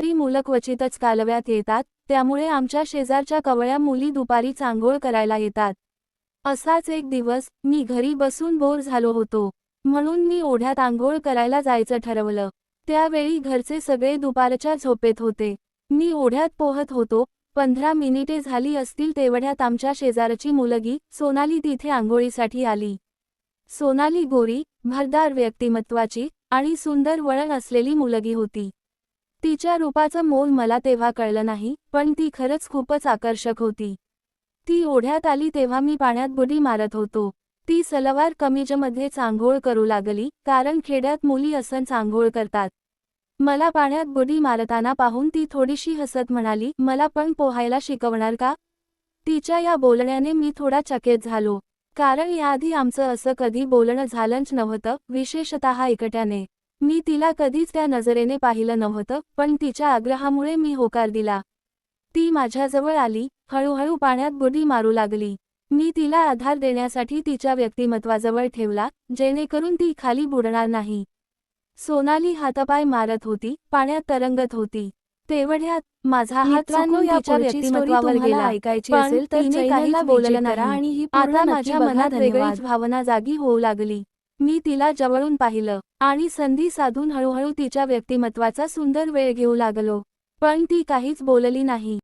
रात्री मुलं क्वचितच कालव्यात येतात त्यामुळे आमच्या शेजारच्या कवळ्या मुली दुपारी चांगोळ करायला येतात. असाच एक दिवस मी घरी बसून बोर झालो होतो. म्हणून मी ओढ्यात आंघोळ करायला जायचं ठरवलं. त्यावेळी घरचे सगळे दुपारच्या झोपेत होते. मी ओढ्यात पोहत होतो पंधरा मिनिटे झाली असतील तेवढ्यात आमच्या शेजारची मुलगी सोनाली तिथे आंघोळीसाठी आली. सोनाली गोरी भरदार व्यक्तिमत्वाची आणि सुंदर वळण असलेली मुलगी होती. तिच्या रूपाचं मोल मला तेव्हा कळलं नाही पण ती खरंच खूपच आकर्षक होती. ती ओढ्यात आली तेव्हा मी पाण्यात बुडी मारत होतो. ती सलवार कमीजमध्ये चांघोळ करू लागली कारण खेड्यात मुली असं चांघोळ करतात. मला पाण्यात बुडी मारताना पाहून ती थोडीशी हसत म्हणाली मला पण पोहायला शिकवणार का? तिच्या या बोलण्याने मी थोडा चकित झालो. कारण याआधी आमचं असं कधी बोलणं झालंच नव्हतं विशेषतः एकट्याने मी तिला कधीच त्या नजरेने पाहिलं नव्हतं पण तिच्या आग्रहामुळे मी होकार दिला. ती माझ्याजवळ आली हळूहळू पाण्यात बुडी मारू लागली. मी तिला आधार देण्यासाठी तिच्या व्यक्तिमत्वाजवळ ठेवला जेणेकरून ती खाली बुडणार नाही. सोनाली हातपाय मारत होती पाण्यात तरंगत होती. तेवढ्यात माझा हात या व्यक्तिमत्वावर गेला. ऐकायची असेल तर नाही. आणि आता माझ्या. मनात वेगळीच. भावना जागी होऊ लागली. मी तिला जवळून पाहिलं आणि संधी साधून हळूहळू तिच्या व्यक्तिमत्वाचा सुंदर वेळ घेऊ लागलो. पण ती काहीच बोलली नाही.